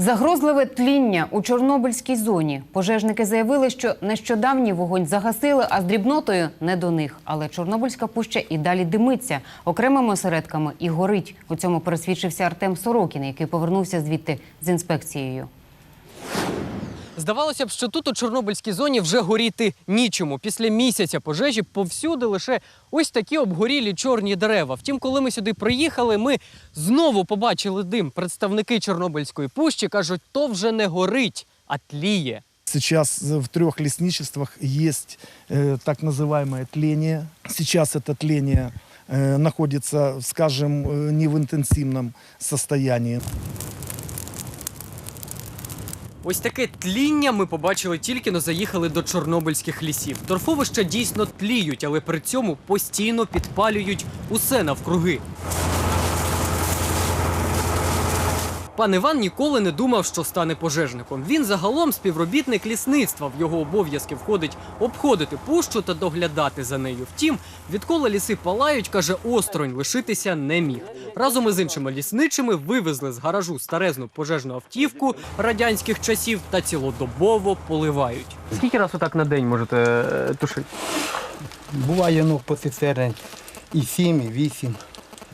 Загрозливе тління у Чорнобильській зоні. Пожежники заявили, що нещодавній вогонь загасили, а з дрібнотою не до них. Але Чорнобильська пуща і далі димиться окремими осередками і горить. У цьому пересвідчився Артем Сорокін, який повернувся звідти з інспекцією. Здавалося б, що тут у Чорнобильській зоні вже горіти нічому. Після місяця пожежі повсюди лише ось такі обгорілі чорні дерева. Втім, коли ми сюди приїхали, ми знову побачили дим. Представники Чорнобильської пущі кажуть, то вже не горить, а тліє. Сейчас в трех лесничествах есть э, так называемое тление. Сейчас это тление э, находится, скажем, э, не в интенсивном состоянии. Ось таке тління ми побачили тільки но заїхали до чорнобильських лісів. Торфовища дійсно тліють, але при цьому постійно підпалюють усе навкруги. Пан Іван ніколи не думав, що стане пожежником. Він загалом співробітник лісництва. В його обов'язки входить обходити пущу та доглядати за нею. Втім, відколи ліси палають, каже, осторонь лишитися не міг. Разом із іншими лісничими вивезли з гаражу старезну пожежну автівку радянських часів та цілодобово поливають. Скільки раз отак на день можете е, тушити? Буває ну, по цистерні і сім, і вісім,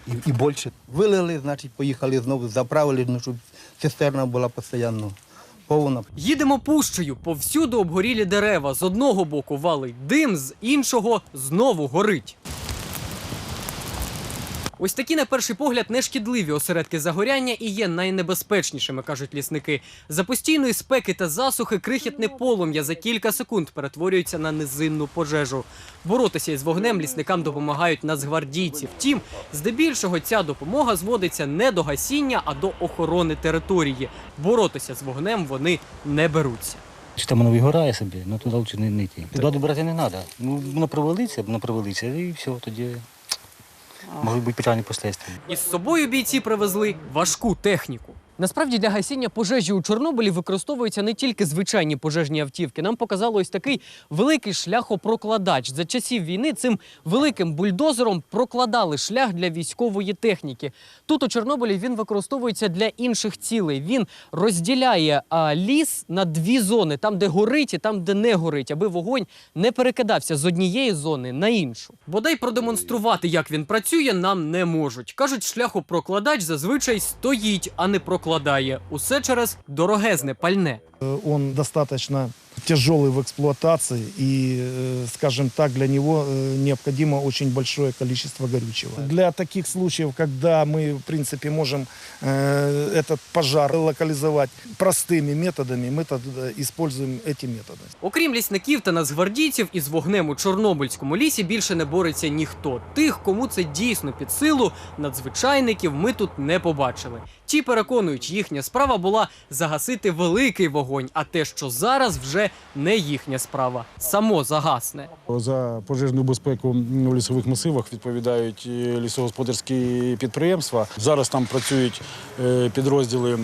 і, і більше. Вилили, значить, поїхали знову, заправили, ну, щоб цистерна була постійно повна. Їдемо пущею, повсюду обгорілі дерева. З одного боку валить дим, з іншого знову горить. Ось такі, на перший погляд, нешкідливі осередки загоряння і є найнебезпечнішими, кажуть лісники. За постійної спеки та засухи крихітне полум'я за кілька секунд перетворюється на низинну пожежу. Боротися із вогнем лісникам допомагають нацгвардійці. Втім, здебільшого ця допомога зводиться не до гасіння, а до охорони території. Боротися з вогнем вони не беруться. Чи там воно вигорає собі, ну туди лучше не, йти. Туди брати не треба. Ну, воно провалиться, воно провалиться, і все, тоді можуть бути печальні послідствия. Із собою бійці привезли важку техніку. Насправді для гасіння пожежі у Чорнобилі використовуються не тільки звичайні пожежні автівки. Нам показало ось такий великий шляхопрокладач. За часів війни цим великим бульдозером прокладали шлях для військової техніки. Тут у Чорнобилі він використовується для інших цілей. Він розділяє а, ліс на дві зони: там, де горить, і там, де не горить, аби вогонь не перекидався з однієї зони на іншу. Бодай продемонструвати, як він працює, нам не можуть. кажуть, шляхопрокладач зазвичай стоїть, а не прокладає. Усе через дорогезне пальне. Э, Он достаточно тяжелый в эксплуатации и, э, скажем так, для него э, необходимо очень большое количество горючего. Для таких случаев, когда мы, в принципе, можем э, этот пожар локализовать простыми методами, мы тогда используем эти методы. Окрім лісників та нацгвардійців, із вогнем у Чорнобильському лісі більше не бореться ніхто. Тих, кому це дійсно під силу, надзвичайників ми тут не побачили. Ті переконують, їхня справа була загасити великий вогонь, а те, що зараз вже не їхня справа, само загасне. За пожежну безпеку у лісових масивах відповідають лісогосподарські підприємства. Зараз там працюють е, підрозділи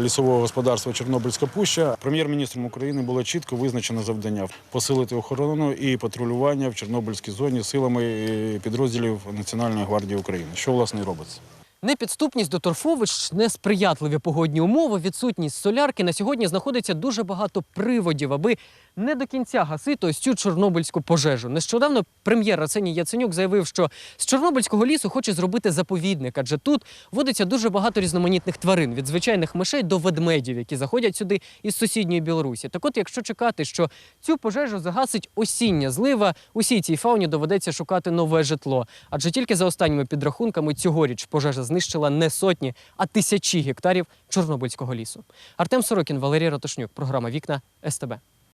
лісового господарства Чорнобильська пуща. Прем'єр-міністром України було чітко визначено завдання посилити охорону і патрулювання в Чорнобильській зоні силами е, підрозділів Національної гвардії України. Що власне робиться. Непідступність до торфовищ, несприятливі погодні умови, відсутність солярки. На сьогодні знаходиться дуже багато приводів, аби не до кінця гасити ось цю чорнобильську пожежу. Нещодавно прем'єр Арсеній Яценюк заявив, що з Чорнобильського лісу хоче зробити заповідник, адже тут водиться дуже багато різноманітних тварин від звичайних мишей до ведмедів, які заходять сюди із сусідньої Білорусі. Так от, якщо чекати, що цю пожежу загасить осіння злива, усій цій фауні доведеться шукати нове житло. Адже тільки за останніми підрахунками цьогоріч пожежа знищила не сотні, а тисячі гектарів Чорнобильського лісу. Артем Сорокін, Валерій Ратушнюк, програма Вікна СТБ.